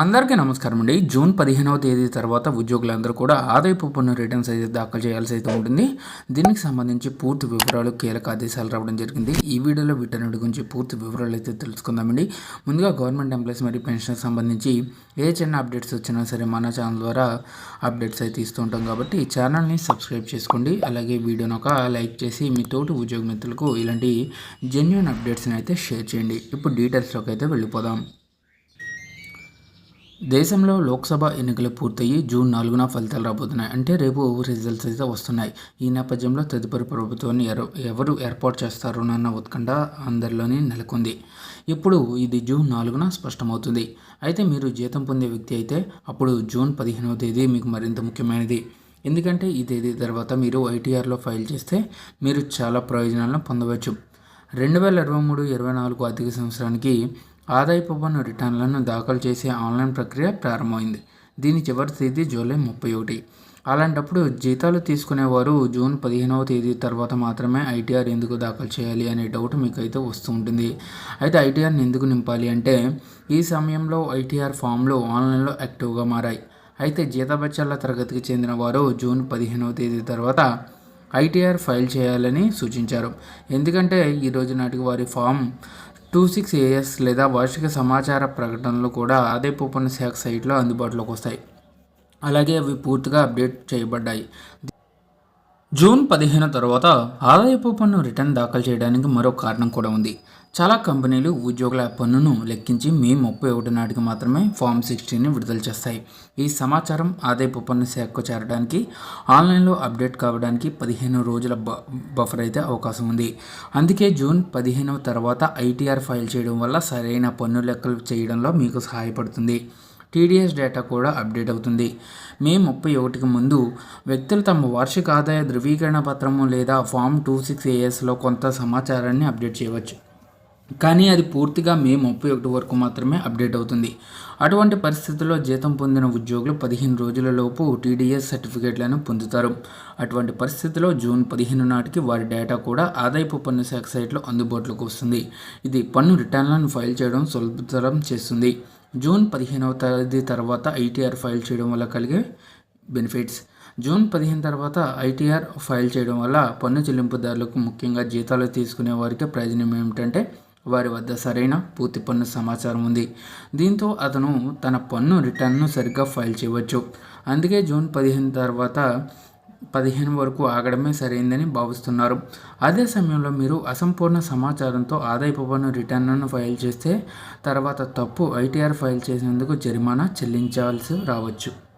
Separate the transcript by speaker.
Speaker 1: అందరికీ నమస్కారం అండి. జూన్ పదిహేనవ తేదీ తర్వాత ఉద్యోగులందరూ కూడా ఆదాయపు పన్ను రిటర్న్స్ అయితే దాఖలు చేయాల్సి అయితే ఉంటుంది. దీనికి సంబంధించి పూర్తి వివరాలు కీలక ఆదేశాలు రావడం జరిగింది. ఈ వీడియోలో వీటన్నిటి గురించి పూర్తి వివరాలు అయితే తెలుసుకుందామండి ముందుగా గవర్నమెంట్ ఎంప్లాయీస్ మరియు పెన్షన్ సంబంధించి ఏ చిన్న అప్డేట్స్ వచ్చినా సరే మన ఛానల్ ద్వారా అప్డేట్స్ అయితే ఇస్తూ ఉంటాం కాబట్టి ఛానల్ని సబ్స్క్రైబ్ చేసుకోండి. అలాగే వీడియోని ఒక లైక్ చేసి మీ తోటి ఉద్యోగ మిత్రులకు ఇలాంటి జెన్యున్ అప్డేట్స్ని అయితే షేర్ చేయండి. ఇప్పుడు డీటెయిల్స్లోకి అయితే వెళ్ళిపోదాం. దేశంలో లోక్సభ ఎన్నికలు పూర్తయి జూన్ నాలుగున ఫలితాలు రాబోతున్నాయి. అంటే రేపు రిజల్ట్స్ అయితే వస్తున్నాయి. ఈ నేపథ్యంలో తదుపరి ప్రభుత్వాన్ని ఎవరు ఏర్పాటు చేస్తారోనన్న ఉత్కంఠ అందరిలోనే నెలకొంది. ఇప్పుడు ఇది జూన్ నాలుగున స్పష్టమవుతుంది. అయితే మీరు జీతం పొందే వ్యక్తి అయితే అప్పుడు జూన్ పదిహేనవ తేదీ మీకు మరింత ముఖ్యమైనది. ఎందుకంటే ఈ తేదీ తర్వాత మీరు ఐటీఆర్లో ఫైల్ చేస్తే మీరు చాలా ప్రయోజనాలను పొందవచ్చు. రెండు వేల ఇరవై మూడు ఇరవై నాలుగు ఆర్థిక సంవత్సరానికి ఆదాయపు పన్ను రిటర్న్లను దాఖలు చేసే ఆన్లైన్ ప్రక్రియ ప్రారంభమైంది. దీని చివరి తేదీ జూలై ముప్పై ఒకటి. అలాంటప్పుడు జీతాలు తీసుకునేవారు జూన్ పదిహేనవ తేదీ తర్వాత మాత్రమే ఐటీఆర్ ఎందుకు దాఖలు చేయాలి అనే డౌట్ మీకు అయితే వస్తూ ఉంటుంది. అయితే ఐటీఆర్ని ఎందుకు నింపాలి అంటే ఈ సమయంలో ఐటీఆర్ ఫామ్లు ఆన్లైన్లో యాక్టివ్గా మారాయి. అయితే జీతబత్యాల తరగతికి చెందిన వారు జూన్ పదిహేనవ తేదీ తర్వాత ఐటీఆర్ ఫైల్ చేయాలని సూచించారు. ఎందుకంటే ఈ రోజు నాటికి వారి ఫామ్ టూ సిక్స్ ఏఎస్ లేదా వార్షిక సమాచార ప్రకటనలు కూడా అదే పన్ను శాఖ సైట్లో అందుబాటులోకి వస్తాయి. అలాగే అవి పూర్తిగా అప్డేట్ చేయబడ్డాయి. జూన్ పదిహేను తర్వాత ఆదాయపు పన్ను రిటర్న్ దాఖలు చేయడానికి మరో కారణం కూడా ఉంది. చాలా కంపెనీలు ఉద్యోగుల పన్నును లెక్కించి మే ముప్పై ఒకటి నాటికి మాత్రమే ఫామ్ సిక్స్టీన్ని విడుదల చేస్తాయి. ఈ సమాచారం ఆదాయపు పన్ను శాఖకు చేరడానికి ఆన్లైన్లో అప్డేట్ కావడానికి పదిహేను రోజుల బఫర్ అయితే అవకాశం ఉంది. అందుకే జూన్ పదిహేను తర్వాత ఐటీఆర్ ఫైల్ చేయడం వల్ల సరైన పన్ను లెక్కలు చేయడంలో మీకు సహాయపడుతుంది. టీడీఎస్ డేటా కూడా అప్డేట్ అవుతుంది. మే ముప్పై ఒకటికి ముందు వ్యక్తులు తమ వార్షిక ఆదాయ ధృవీకరణ పత్రము లేదా ఫామ్ టూ సిక్స్ ఏఎస్లో కొంత సమాచారాన్ని అప్డేట్ చేయవచ్చు. కానీ అది పూర్తిగా మే ముప్పై ఒకటి వరకు మాత్రమే అప్డేట్ అవుతుంది. అటువంటి పరిస్థితుల్లో జీతం పొందిన ఉద్యోగులు పదిహేను రోజులలోపు టీడీఎస్ సర్టిఫికేట్లను పొందుతారు. అటువంటి పరిస్థితిలో జూన్ పదిహేను నాటికి వారి డేటా కూడా ఆదాయపు పన్ను శాఖ సైట్లో అందుబాటులోకి వస్తుంది. ఇది పన్ను రిటర్న్లను ఫైల్ చేయడం సులభతరం చేస్తుంది. జూన్ పదిహేనవ తేదీ తర్వాత ఐటీఆర్ ఫైల్ చేయడం వల్ల కలిగే బెనిఫిట్స్. జూన్ పదిహేను తర్వాత ఐటీఆర్ ఫైల్ చేయడం వల్ల పన్ను చెల్లింపుదారులకు ముఖ్యంగా జీతాలు తీసుకునే వారికి ప్రయోజనం ఏమిటంటే వారి వద్ద సరైన పూర్తి పన్ను సమాచారం ఉంది. దీంతో అతను తన పన్ను రిటర్న్ను సరిగ్గా ఫైల్ చేయవచ్చు. అందుకే జూన్ పదిహేను తర్వాత పదిహేను వరకు ఆగడమే సరైందని భావిస్తున్నారు. అదే సమయంలో మీరు అసంపూర్ణ సమాచారంతో ఆదాయపు పన్ను రిటర్న్ను ఫైల్ చేస్తే తర్వాత తప్పు ఐటీఆర్ ఫైల్ చేసినందుకు జరిమానా చెల్లించాల్సి రావచ్చు.